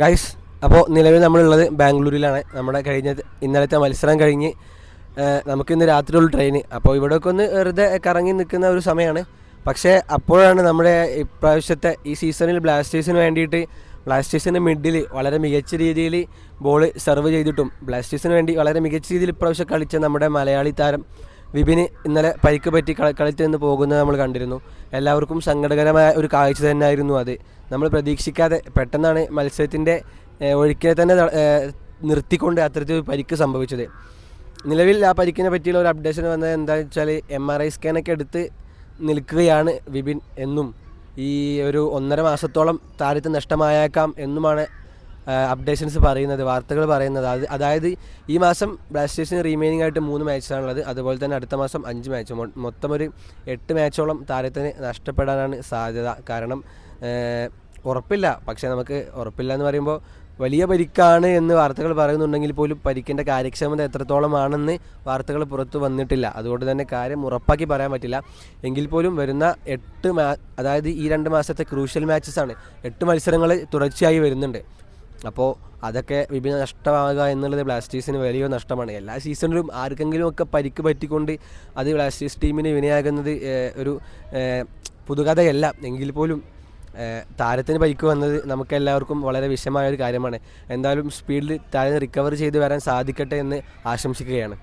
Guys അപ്പോൾ നിലവിൽ നമ്മളുള്ളത് ബാംഗ്ലൂരിലാണ്. നമ്മുടെ കഴിഞ്ഞ ഇന്നലത്തെ മത്സരം കഴിഞ്ഞ് നമുക്കിന്ന് രാത്രിയുള്ള ട്രെയിൻ അപ്പോൾ ഇവിടെയൊക്കെ ഒന്ന് വെറുതെ കറങ്ങി നിൽക്കുന്ന ഒരു സമയമാണ്. പക്ഷേ അപ്പോഴാണ് നമ്മുടെ ഇപ്രാവശ്യത്തെ ഈ സീസണിൽ ബ്ലാസ്റ്റേഴ്സിന് വേണ്ടിയിട്ട് ബ്ലാസ്റ്റേഴ്സിന്റെ മിഡിൽ വളരെ മികച്ച രീതിയിൽ ബോൾ സെർവ് ചെയ്തിട്ടും ബ്ലാസ്റ്റേഴ്സിന് വേണ്ടി വളരെ മികച്ച രീതിയിൽ ഇപ്രാവശ്യം കളിച്ച നമ്മുടെ മലയാളി താരം വിപിന് ഇന്നലെ പരിക്ക് പറ്റി കള നിന്ന് പോകുന്നത് നമ്മൾ കണ്ടിരുന്നു. എല്ലാവർക്കും സങ്കടകരമായ ഒരു കാഴ്ച തന്നെയായിരുന്നു അത്. നമ്മൾ പ്രതീക്ഷിക്കാതെ പെട്ടെന്നാണ് മത്സരത്തിന്റെ ഒഴുക്കിനെ തന്നെ നിർത്തിക്കൊണ്ട് അത്തരത്തിൽ പരിക്ക് സംഭവിച്ചത്. നിലവിൽ ആ പരിക്കിനെ പറ്റിയുള്ള ഒരു അപ്ഡേഷൻ വന്നത് എന്താണെന്ന് വെച്ചാൽ എം ആർ ഐ സ്കാനൊക്കെ എടുത്ത് നിൽക്കുകയാണ് വിപിൻ എന്നും. ഈ ഒരു ഒന്നര മാസത്തോളം താരത്തെ നഷ്ടമായേക്കാം എന്നുമാണ് അപ്ഡേഷൻസ് പറയുന്നത് വാർത്തകൾ പറയുന്നത്. അത് അതായത് ഈ മാസം ബ്ലാസ്റ്റേഴ്സിന് റീമെയിനിങ് ആയിട്ട് മൂന്ന് മാച്ചാണുള്ളത് അതുപോലെ തന്നെ അടുത്ത മാസം അഞ്ച് മാച്ച് മൊത്തം ഒരു എട്ട് മാച്ചോളം താരത്തിന് നഷ്ടപ്പെടാനാണ് സാധ്യത. കാരണം ഉറപ്പില്ല. പക്ഷേ നമുക്ക് ഉറപ്പില്ല എന്ന് പറയുമ്പോൾ വലിയ പരിക്കാണ് എന്ന് വാർത്തകൾ പറയുന്നുണ്ടെങ്കിൽ പോലും പരിക്കിന്റെ കാര്യക്ഷമത എത്രത്തോളമാണെന്ന് വാർത്തകൾ പുറത്തു വന്നിട്ടില്ല. അതുകൊണ്ട് തന്നെ കാര്യം ഉറപ്പാക്കി പറയാൻ പറ്റില്ല. എങ്കിൽ പോലും വരുന്ന എട്ട് മാ അതായത് ഈ രണ്ട് മാസത്തെ ക്രൂഷ്യൽ മാച്ചസ് ആണ്. എട്ട് മത്സരങ്ങൾ തുടർച്ചയായി വരുന്നുണ്ട്. അപ്പോൾ അതൊക്കെ വിപിന് നഷ്ടമാകുക എന്നുള്ളത് ബ്ലാസ്റ്റേഴ്സിന് വലിയ നഷ്ടമാണ്. എല്ലാ സീസണിലും ആർക്കെങ്കിലും ഒക്കെ പരിക്ക് പറ്റിക്കൊണ്ട് അത് ബ്ലാസ്റ്റേഴ്സ് ടീമിന് വിനയാകുന്നത് ഒരു പുതുകഥയല്ല. എങ്കിൽ പോലും താരത്തിന് പരിക്ക് വന്നത് നമുക്ക് എല്ലാവർക്കും വളരെ വിഷമായ ഒരു കാര്യമാണ്. എന്തായാലും സ്പീഡിൽ താരം റിക്കവർ ചെയ്ത് വരാൻ സാധിക്കട്ടെ എന്ന് ആശംസിക്കുകയാണ്.